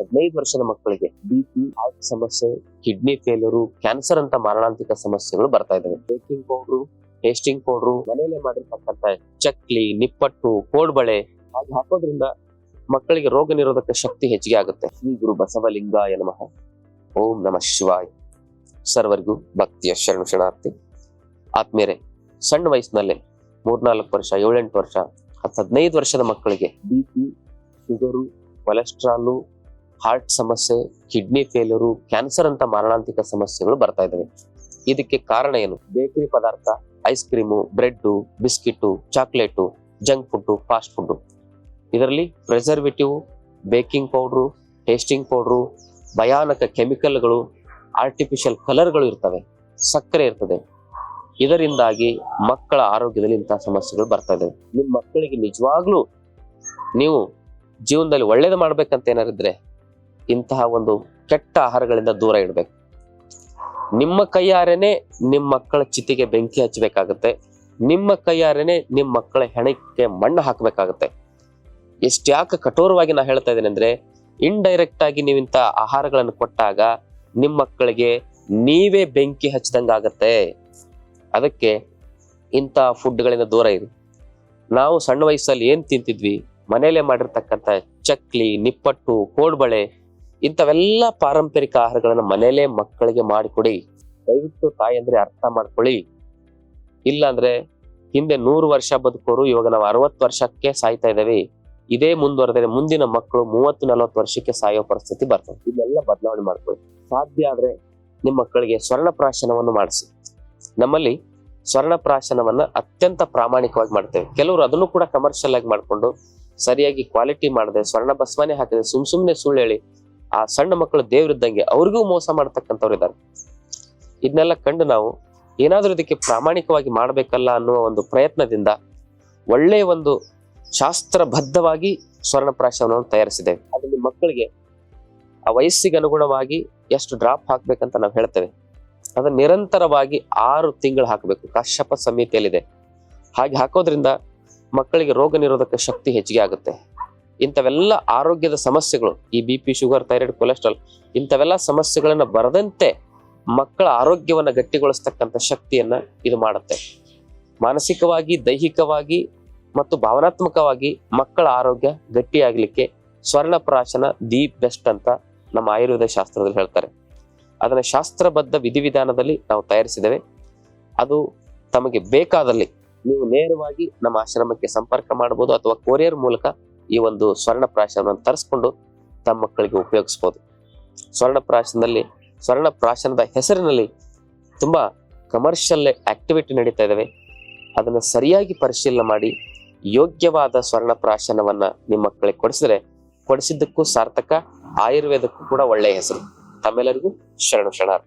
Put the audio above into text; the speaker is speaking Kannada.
ಹದಿನೈದು ವರ್ಷದ ಮಕ್ಕಳಿಗೆ ಬಿಪಿ ಹಾರ್ಟ್ ಸಮಸ್ಯೆ ಕಿಡ್ನಿ ಫೇಲ್ಯೂರು ಕ್ಯಾನ್ಸರ್ ಅಂತ ಮಾರಣಾಂತಿಕ ಸಮಸ್ಯೆಗಳು ಬರ್ತಾ ಇದಾವೆ. ಬೇಕಿಂಗ್ ಪೌಡ್ರು ಟೇಸ್ಟಿಂಗ್ ಪೌಡ್ರು ಮನೆಯಲ್ಲೇ ಮಾಡಿರ್ತಕ್ಕಂಥ ಚಕ್ಲಿ, ನಿಪ್ಪಟ್ಟು, ಕೋಡ್ಬಳೆ ಹಾಗೆ ಹಾಕೋದ್ರಿಂದ ಮಕ್ಕಳಿಗೆ ರೋಗ ನಿರೋಧಕ ಶಕ್ತಿ ಹೆಚ್ಚಿಗೆ ಆಗುತ್ತೆ. ಶ್ರೀ ಗುರು ಬಸವಲಿಂಗಾಯ ನಮಃ. ಓಂ ನಮಃ ಶಿವಾಯ್. ಸರ್ವರಿಗೂ ಭಕ್ತಿಯ ಶರಣು ಶರಣಾರ್ಥಿ. ಆತ್ಮೀಯರೇ, ಸಣ್ಣ ವಯಸ್ಸಿನಲ್ಲೇ ಮೂರ್ನಾಲ್ಕು ವರ್ಷ, ಏಳೆಂಟು ವರ್ಷ ಹತ್ತು ಹದಿನೈದು ವರ್ಷದ ಮಕ್ಕಳಿಗೆ B P sugar cholesterol heart ಸಮಸ್ಯೆ ಕಿಡ್ನಿ ಫೇಲ್ಯೂರು ಕ್ಯಾನ್ಸರ್ ಅಂತ ಮಾರಣಾಂತಿಕ ಸಮಸ್ಯೆಗಳು ಬರ್ತಾ ಇದ್ದಾವೆ ಇದಕ್ಕೆ ಕಾರಣ ಏನು? ಬೇಕರಿ ಪದಾರ್ಥ ice cream bread biscuit chocolate junk food fast food ಇದರಲ್ಲಿ preservative baking powder tasting powder ಭಯಾನಕ ಕೆಮಿಕಲ್ಗಳು ಆರ್ಟಿಫಿಷಿಯಲ್ ಕಲರ್ಗಳು ಇರ್ತವೆ. ಸಕ್ಕರೆ ಇರ್ತದೆ. ಇದರಿಂದಾಗಿ ಮಕ್ಕಳ ಆರೋಗ್ಯದಲ್ಲಿ ಇಂತಹ ಸಮಸ್ಯೆಗಳು ಬರ್ತಾ ಇದ್ದಾವೆ ನಿಮ್ಮ ಮಕ್ಕಳಿಗೆ ನಿಜವಾಗ್ಲೂ ನೀವು ಜೀವನದಲ್ಲಿ ಒಳ್ಳೇದು ಮಾಡ್ಬೇಕಂತ ಏನಾರಿದ್ರೆ ಇಂತಹ ಒಂದು ಕೆಟ್ಟ ಆಹಾರಗಳಿಂದ ದೂರ ಇಡಬೇಕು. ನಿಮ್ಮ ಕೈಯಾರೇನೆ ನಿಮ್ಮ ಮಕ್ಕಳ ಚಿತಿಗೆ ಬೆಂಕಿ ಹಚ್ಚಬೇಕಾಗತ್ತೆ. ನಿಮ್ಮ ಕೈಯಾರೇನೆ ನಿಮ್ಮ ಮಕ್ಕಳ ಹೆಣಕ್ಕೆ ಮಣ್ಣು ಹಾಕಬೇಕಾಗತ್ತೆ. ಎಷ್ಟ್ಯಾಕೆ ಕಠೋರವಾಗಿ ನಾ ಹೇಳ್ತಾ ಇದ್ದೇನೆ ಅಂದ್ರೆ ಇಂಡೈರೆಕ್ಟ್ ಆಗಿ ನೀವು ಇಂಥ ಆಹಾರಗಳನ್ನು ಕೊಟ್ಟಾಗ ನಿಮ್ಮ ಮಕ್ಕಳಿಗೆ ನೀವೇ ಬೆಂಕಿ ಹಚ್ಚಿದಂಗಾಗತ್ತೆ ಅದಕ್ಕೆ ಇಂಥ ಫುಡ್ಗಳಿಂದ ದೂರ ಇರಿ. ನಾವು ಸಣ್ಣ ವಯಸ್ಸಲ್ಲಿ ಏನ್ ತಿಂತಿದ್ವಿ? ಮನೆಯಲ್ಲೇ ಮಾಡಿರ್ತಕ್ಕಂಥ ಚಕ್ಲಿ, ನಿಪ್ಪಟ್ಟು, ಕೋಡ್ಬಳೆ ಇಂಥವೆಲ್ಲ ಪಾರಂಪರಿಕ ಆಹಾರಗಳನ್ನ ಮನೇಲೆ ಮಕ್ಕಳಿಗೆ ಮಾಡಿಕೊಡಿ. ದಯವಿಟ್ಟು ತಾಯಂದ್ರೆ ಅರ್ಥ ಮಾಡ್ಕೊಳ್ಳಿ. ಇಲ್ಲ ಅಂದ್ರೆ ಹಿಂದೆ ನೂರು ವರ್ಷ ಬದುಕೋರು, ಇವಾಗ ನಾವು ಅರವತ್ತು ವರ್ಷಕ್ಕೆ ಸಾಯ್ತಾ ಇದ್ದೇವೆ. ಇದೇ ಮುಂದುವರೆದರೆ ಮುಂದಿನ ಮಕ್ಕಳು ಮೂವತ್ತು, ನಲವತ್ತು ವರ್ಷಕ್ಕೆ ಸಾಯೋ ಪರಿಸ್ಥಿತಿ ಬರ್ತದೆ. ಇದೆಲ್ಲ ಬದಲಾವಣೆ ಮಾಡ್ಕೊಳ್ಳಿ. ಸಾಧ್ಯ ಆದ್ರೆ ನಿಮ್ಮ ಮಕ್ಕಳಿಗೆ ಸ್ವರ್ಣ ಪ್ರಾಶನವನ್ನು ಮಾಡಿಸಿ. ನಮ್ಮಲ್ಲಿ ಸ್ವರ್ಣ ಪ್ರಾಶನವನ್ನ ಅತ್ಯಂತ ಪ್ರಾಮಾಣಿಕವಾಗಿ ಮಾಡ್ತೇವೆ. ಕೆಲವರು ಅದನ್ನು ಕೂಡ ಕಮರ್ಷಿಯಲ್ ಆಗಿ ಮಾಡ್ಕೊಂಡು, ಸರಿಯಾಗಿ ಕ್ವಾಲಿಟಿ ಮಾಡದೆ, ಸ್ವರ್ಣ ಬಸವನೇ ಹಾಕಿದೆ, ಸುಮ್ ಸುಮ್ಮನೆ ಸುಳ್ಳು ಹೇಳಿ ಆ ಸಣ್ಣ ಮಕ್ಕಳು ದೇವ್ರಿದ್ದಂಗೆ ಅವ್ರಿಗೂ ಮೋಸ ಮಾಡ್ತಕ್ಕಂಥವ್ರು ಇದ್ದಾರೆ. ಇದನ್ನೆಲ್ಲ ಕಂಡು ನಾವು ಏನಾದರೂ ಇದಕ್ಕೆ ಪ್ರಾಮಾಣಿಕವಾಗಿ ಮಾಡಬೇಕಲ್ಲ ಅನ್ನುವ ಒಂದು ಪ್ರಯತ್ನದಿಂದ ಒಳ್ಳೆಯ ಒಂದು ಶಾಸ್ತ್ರಬದ್ಧವಾಗಿ ಸ್ವರ್ಣಪ್ರಾಶನವನ್ನು ತಯಾರಿಸಿದ್ದೇವೆ. ಅದರಲ್ಲಿ ಮಕ್ಕಳಿಗೆ ಆ ವಯಸ್ಸಿಗೆ ಅನುಗುಣವಾಗಿ ಎಷ್ಟು ಡ್ರಾಪ್ ಹಾಕ್ಬೇಕಂತ ನಾವು ಹೇಳ್ತೇವೆ. ಅದನ್ನ ನಿರಂತರವಾಗಿ ಆರು ತಿಂಗಳು ಹಾಕಬೇಕು. ಕಾಶ್ಯಪ ಸಮಿತಿಯಲ್ಲಿದೆ. ಹಾಗೆ ಹಾಕೋದ್ರಿಂದ ಮಕ್ಕಳಿಗೆ ರೋಗ ನಿರೋಧಕ ಶಕ್ತಿ ಹೆಚ್ಚಿಗೆ ಆಗುತ್ತೆ. ಇಂಥವೆಲ್ಲ ಆರೋಗ್ಯದ ಸಮಸ್ಯೆಗಳು, ಈ B P sugar thyroid cholesterol ಇಂಥವೆಲ್ಲ ಸಮಸ್ಯೆಗಳನ್ನ ಬರದಂತೆ ಮಕ್ಕಳ ಆರೋಗ್ಯವನ್ನು ಗಟ್ಟಿಗೊಳಿಸ್ತಕ್ಕಂಥ ಶಕ್ತಿಯನ್ನ ಇದು ಮಾಡುತ್ತೆ. ಮಾನಸಿಕವಾಗಿ, ದೈಹಿಕವಾಗಿ ಮತ್ತು ಭಾವನಾತ್ಮಕವಾಗಿ ಮಕ್ಕಳ ಆರೋಗ್ಯ ಗಟ್ಟಿಯಾಗಲಿಕ್ಕೆ ಸ್ವರ್ಣಪ್ರಾಶನ ದಿ ಬೆಸ್ಟ್ ಅಂತ ನಮ್ಮ ಆಯುರ್ವೇದ ಶಾಸ್ತ್ರದಲ್ಲಿ ಹೇಳ್ತಾರೆ. ಅದನ್ನ ಶಾಸ್ತ್ರಬದ್ಧ ವಿಧಿವಿಧಾನದಲ್ಲಿ ನಾವು ತಯಾರಿಸಿದ್ದೇವೆ. ಅದು ತಮಗೆ ಬೇಕಾದಲ್ಲಿ ನೀವು ನೇರವಾಗಿ ನಮ್ಮ ಆಶ್ರಮಕ್ಕೆ ಸಂಪರ್ಕ ಮಾಡಬಹುದು ಅಥವಾ ಕೊರಿಯರ್ ಮೂಲಕ ಈ ಒಂದು ಸ್ವರ್ಣ ಪ್ರಾಶನವನ್ನು ತರಿಸ್ಕೊಂಡು ತಮ್ಮ ಮಕ್ಕಳಿಗೆ ಉಪಯೋಗಿಸ್ಬೋದು. ಸ್ವರ್ಣ ಪ್ರಾಶನದಲ್ಲಿ, ಸ್ವರ್ಣ ಪ್ರಾಶನದ ಹೆಸರಿನಲ್ಲಿ ತುಂಬ ಕಮರ್ಷಿಯಲ್ ಆಕ್ಟಿವಿಟಿ ನಡೀತಾ ಇದ್ದಾವೆ ಅದನ್ನು ಸರಿಯಾಗಿ ಪರಿಶೀಲನೆ ಮಾಡಿ, ಯೋಗ್ಯವಾದ ಸ್ವರ್ಣ ಪ್ರಾಶನವನ್ನು ನಿಮ್ಮ ಮಕ್ಕಳಿಗೆ ಕೊಡಿಸಿದ್ರೆ, ಕೊಡಿಸಿದ್ದಕ್ಕೂ ಸಾರ್ಥಕ, ಆಯುರ್ವೇದಕ್ಕೂ ಕೂಡ ಒಳ್ಳೆಯ ಹೆಸರು. ತಮ್ಮೆಲ್ಲರಿಗೂ ಶರಣು ಶರಣಾರ್ಥಿ.